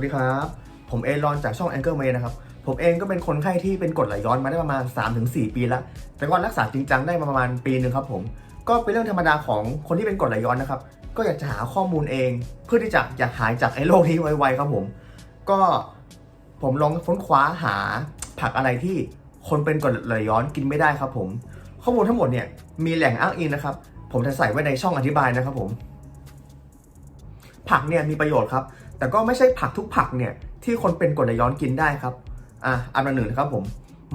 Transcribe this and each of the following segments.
สวัสดีครับ ผมเอรอนจากช่อง Anchor m a นะครับ ผมเองก็เป็นคนไข้ที่เป็นกรดไหลย้อนมาได้ประมาณ 3-4 ปีแล้วแต่ก็รักษาจริงจังได้มาประมาณปีหนึ่งครับผมก็เป็นเรื่องธรรมดาของคนที่เป็นกรดไหลย้อนนะครับ ก็อยากจะหาข้อมูลเอง เพื่อที่จะอยากหายจากไอ้โรคนี้ไวๆครับผม ก็ผมลองค้นคว้าหาผักอะไรที่คนเป็นกรดไหลย้อนกินไม่ได้ครับผม ข้อมูลทั้งหมดเนี่ยมีแหล่งอ้างอิงนะครับ ผมจะใส่ไว้ในช่องอธิบายนะครับผม ผักเนี่ยมีประโยชน์ครับ แต่ก็ไม่ใช่ผักทุกผักเนี่ยที่คนเป็นกรดไหลย้อนกินได้ครับอะอันดับหนึ่งนะครับผม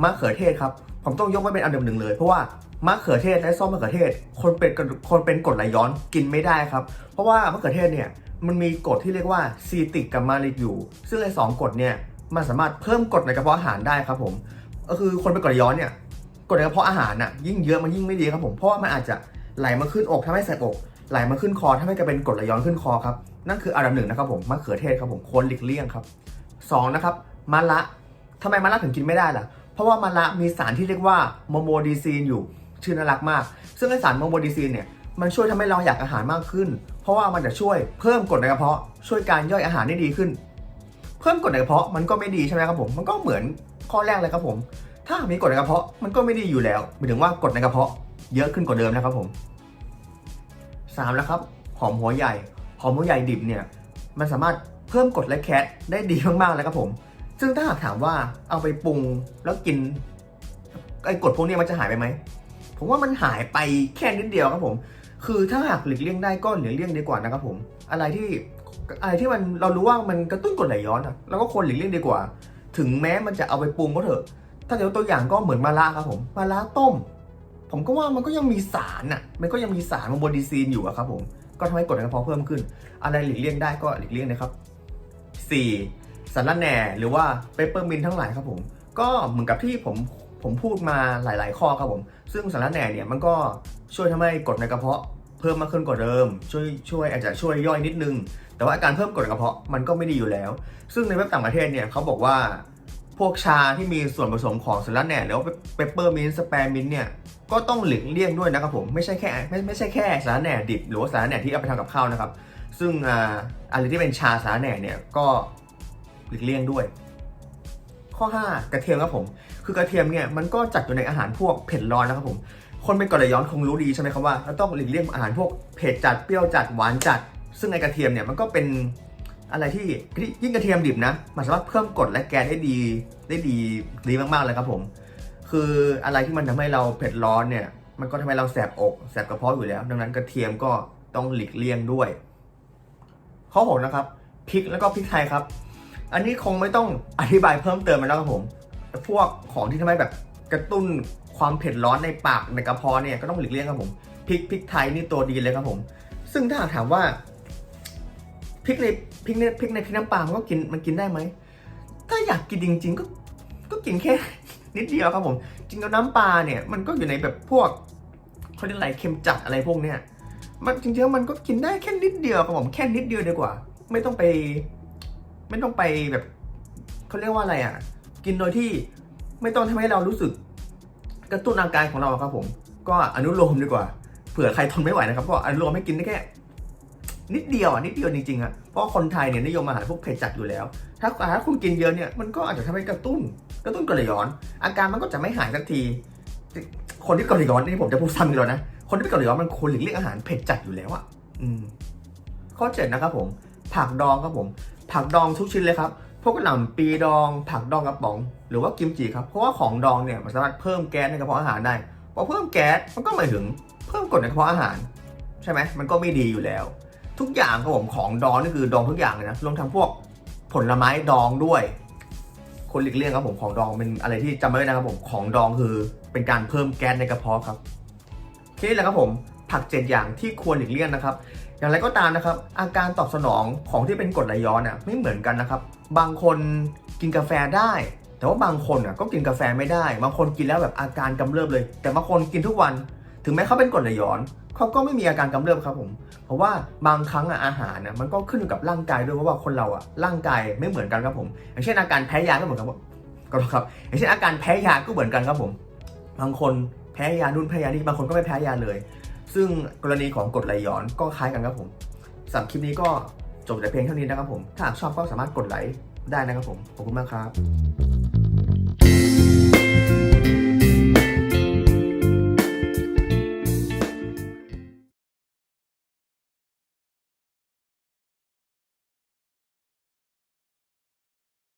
มะเขือเทศครับผมต้องยกไว้เป็นอันดับหนึ่งเลย เพราะว่ามะเขือเทศและส้มมะเขือเทศ คนเป็นคนเป็นกรดไหลย้อนกินไม่ได้ครับ เพราะว่ามะเขือเทศเนี่ยมันมีกรดที่เรียกว่าซีติกกับมาลิกอยู่ ซึ่งไอ้สองกรดเนี่ยมันสามารถเพิ่มกรดในกระเพาะอาหารได้ครับผมก็คือคนเป็นกรดไหลย้อนเนี่ยกรดในกระเพาะอาหารน่ะยิ่งเยอะมันยิ่งไม่ดีครับผมเพราะว่ามันอาจจะไหลมาขึ้นอกทำให้แสบอก ไหลมาขึ้นคอทำให้กลายเป็นกรดไหลย้อนขึ้นคอครับนั่นคืออันดับหนึ่งนะครับผมมะเขือเทศครับผมควรหลีกเลี่ยงครับสองนะครับมะละทำไมมะละถึงกินไม่ได้ล่ะ เพราะว่ามะละมีสารที่เรียกว่าโมโมดีซีนอยู่ชื่อน่ารักมาก ซึ่งไอสารโมโมดีซีนเนี่ยมันช่วยทำให้เราอยากอาหารมากขึ้น เพราะว่ามันจะช่วยเพิ่มกรดในกระเพาะช่วยการย่อยอาหารได้ดีขึ้น เพิ่มกรดในกระเพาะมันก็ไม่ดีใช่ไหมครับผมมันก็เหมือนข้อแรกเลยครับผม ถ้ามีกรดในกระเพาะมันก็ไม่ดีอยู่แล้วหมายถึงว่ากรดในกระเพาะเยอะขึ้นกว่าเดิมนะครับผม สามแล้วครับ หอมหัวใหญ่ หอมหัวใหญ่ดิบเนี่ย มันสามารถเพิ่มกรดและแคทได้ดีมากๆเลยครับผม ซึ่งถ้าหากถามว่าเอาไปปรุงแล้วกินไอ้กรดพวกนี้มันจะหายไปไหม ผมว่ามันหายไปแค่นิดเดียวครับผม คือถ้าหากหลีกเลี่ยงได้ก็หลีกเลี่ยงดีกว่านะครับผม อะไรที่อะไรที่มันเรารู้ว่ามันกระตุ้นกรดไหลย้อนอะเราก็ควรหลีกเลี่ยงดีกว่า ถึงแม้มันจะเอาไปปรุงก็เถอะ ถ้าเดี๋ยวตัวอย่างก็เหมือนมะระครับผม มะระต้ม ผมก็ว่ามันก็ยังมีสารอะ มันก็ยังมีสารมโบนดีซีนอยู่อะครับผม ก็ทำให้กรดในกระเพาะเพิ่มขึ้น อะไรหลีกเลี่ยงได้ก็หลีกเลี่ยงนะครับ 4. สารแหน่หรือว่าเปปเปอร์มินทั้งหลายครับผม ก็เหมือนกับที่ผมผมพูดมาหลาย ๆ ข้อครับผม ซึ่งสารแหน่เนี่ยมันก็ช่วยทำให้กรดในกระเพาะเพิ่มมากขึ้นกว่าเดิม ช่วยช่วยอาจจะช่วยย่อยนิดนึง แต่ว่าการเพิ่มกรดในกระเพาะมันก็ไม่ดีอยู่แล้ว ซึ่งในเว็บต่างประเทศเนี่ยเขาบอกว่า พวกชาที่มีส่วนผสมของสารแหน่หรือว่าเปปเปอร์มินต์สเปร์มินต์เนี่ยก็ต้องหลีกเลี่ยงด้วยนะครับผมไม่ใช่แค่ไม่ไม่ใช่แค่สารแหน่ดิบ หรือว่าสารแหน่ที่เอาไปทำกับข้าวนะครับ ซึ่งอ่าอะไรที่เป็นชาสารแหน่เนี่ยก็หลีกเลี่ยงด้วย ข้อ 5 กระเทียมครับผม คือกระเทียมเนี่ยมันก็จัดอยู่ในอาหารพวกเผ็ดร้อนนะครับผม คนเป็นกรดย้อนคงรู้ดีใช่ไหมครับว่าเราต้องหลีกเลี่ยงอาหารพวกเผ็ดจัดเปรี้ยวจัดหวานจัด ซึ่งในกระเทียมเนี่ยมันก็เป็น อะไรที่ยิ่งกระเทียมดิบนะ มันสามารถเพิ่มกรดและแกนได้ดีได้ดีดีมากๆเลยครับผม คืออะไรที่มันทำให้เราเผ็ดร้อนเนี่ย มันก็ทำให้เราแสบอกแสบกระเพาะอยู่แล้ว ดังนั้นกระเทียมก็ต้องหลีกเลี่ยงด้วย ข้อหกนะครับพริกแล้วก็พริกไทยครับ อันนี้คงไม่ต้องอธิบายเพิ่มเติมแล้วครับผม พวกของที่ทำให้แบบกระตุ้นความเผ็ดร้อนในปากในกระเพาะเนี่ยก็ต้องหลีกเลี่ยงครับผมพริกพริกไทยนี่ตัวดีเลยครับผม ซึ่งถ้าถามว่า พริกในพริกในพริกในพริกน้ำปลามันก็กินมันกินได้ไหมถ้าอยากกินจริง ๆ ก็ก็กินแค่ นิดเดียวครับผม จริงๆแล้วน้ำปลาเนี่ยมันก็อยู่ในแบบพวกเขาเรียกอะไรเค็มจัดอะไรพวกเนี้ยมันจริงๆแล้วมันก็กินได้แค่นิดเดียวครับผมแค่นิดเดียวดีกว่า ไม่ต้องไป ไม่ต้องไปแบบเขาเรียกว่าอะไรอะ กินโดยที่ไม่ต้องทำให้เรารู้สึก กระตุ้นอาการของเราครับผม ก็อนุโลมดีกว่าเผื่อใครทนไม่ไหวนะครับ ก็อนุโลมให้กินได้แค่ นิดเดียวอะนิดเดียวจริงๆอะเพราะคนไทยเนี่ยนิยมอาหารพวกเผ็ดจัดอยู่แล้ว ถ้าถ้าคุณกินเยอะเนี่ยมันก็อาจจะทำให้กระตุ้นกระตุ้นกรดไหลย้อน อาการมันก็จะไม่หายสักที คนที่กรดไหลย้อนนี่ผมจะพูดซ้ำอีกแล้วนะคนที่เป็นกรดไหลย้อนมันควรหลีกเลี่ยงอาหารเผ็ดจัดอยู่แล้วอะอืมข้อเจ็ดนะครับผมผักดองครับผม ผักดองทุกชิ้นเลยครับพวกกระหล่ำปีดอง ผักดองกระป๋อง หรือว่ากิมจิครับ เพราะว่าของดองเนี่ยมันสามารถเพิ่มแก๊สในกระเพาะอาหารได้พอเพิ่มแก๊สมันก็หมายถึงเพิ่มกรดในกระเพาะอาหาร ใช่ไหมมันก็ไม่ดีอยู่แล้ว ทุกอย่างครับผมของดองนี่คือดองทุกอย่างเลยนะรวมทั้งพวกผลไม้ดองด้วย คนหลีกเลี่ยงครับผมของดองเป็นอะไรที่จำไว้นะครับผมของดองคือเป็นการเพิ่มแก๊สในกระเพาะครับแค่นี้แหละครับผมผักเจ็ดอย่างที่ควรหลีกเลี่ยงนะครับ อย่างไรก็ตามนะครับ อาการตอบสนองของที่เป็นกรดไหลย้อนน่ะไม่เหมือนกันนะครับ บางคนกินกาแฟได้ แต่ว่าบางคนอะก็กินกาแฟไม่ได้ บางคนกินแล้วแบบอาการกำเริบเลย แต่บางคนกินทุกวัน ถึงแม้เขาเป็นกรดไหลย้อนเขาก็ไม่มีอาการกำเริบครับผม เพราะว่าบางครั้งอะอาหารน่ะมันก็ขึ้นอยู่กับร่างกายด้วยเพราะว่าคนเราอะร่างกายไม่เหมือนกันครับผม อย่างเช่นอาการแพ้ยาก็เหมือนกันก็ครับ อย่างเช่นอาการแพ้ยาก็เหมือนกันครับผม บางคนแพ้ยานู่นแพ้ยานี่บางคนก็ไม่แพ้ยาเลย ซึ่งกรณีของกรดไหลย้อนก็คล้ายกันครับผมสำหรับคลิปนี้ก็จบแต่เพียงเท่านี้นะครับผม ถ้าหากชอบก็สามารถกดไลค์ได้นะครับผม ขอบคุณมากครับ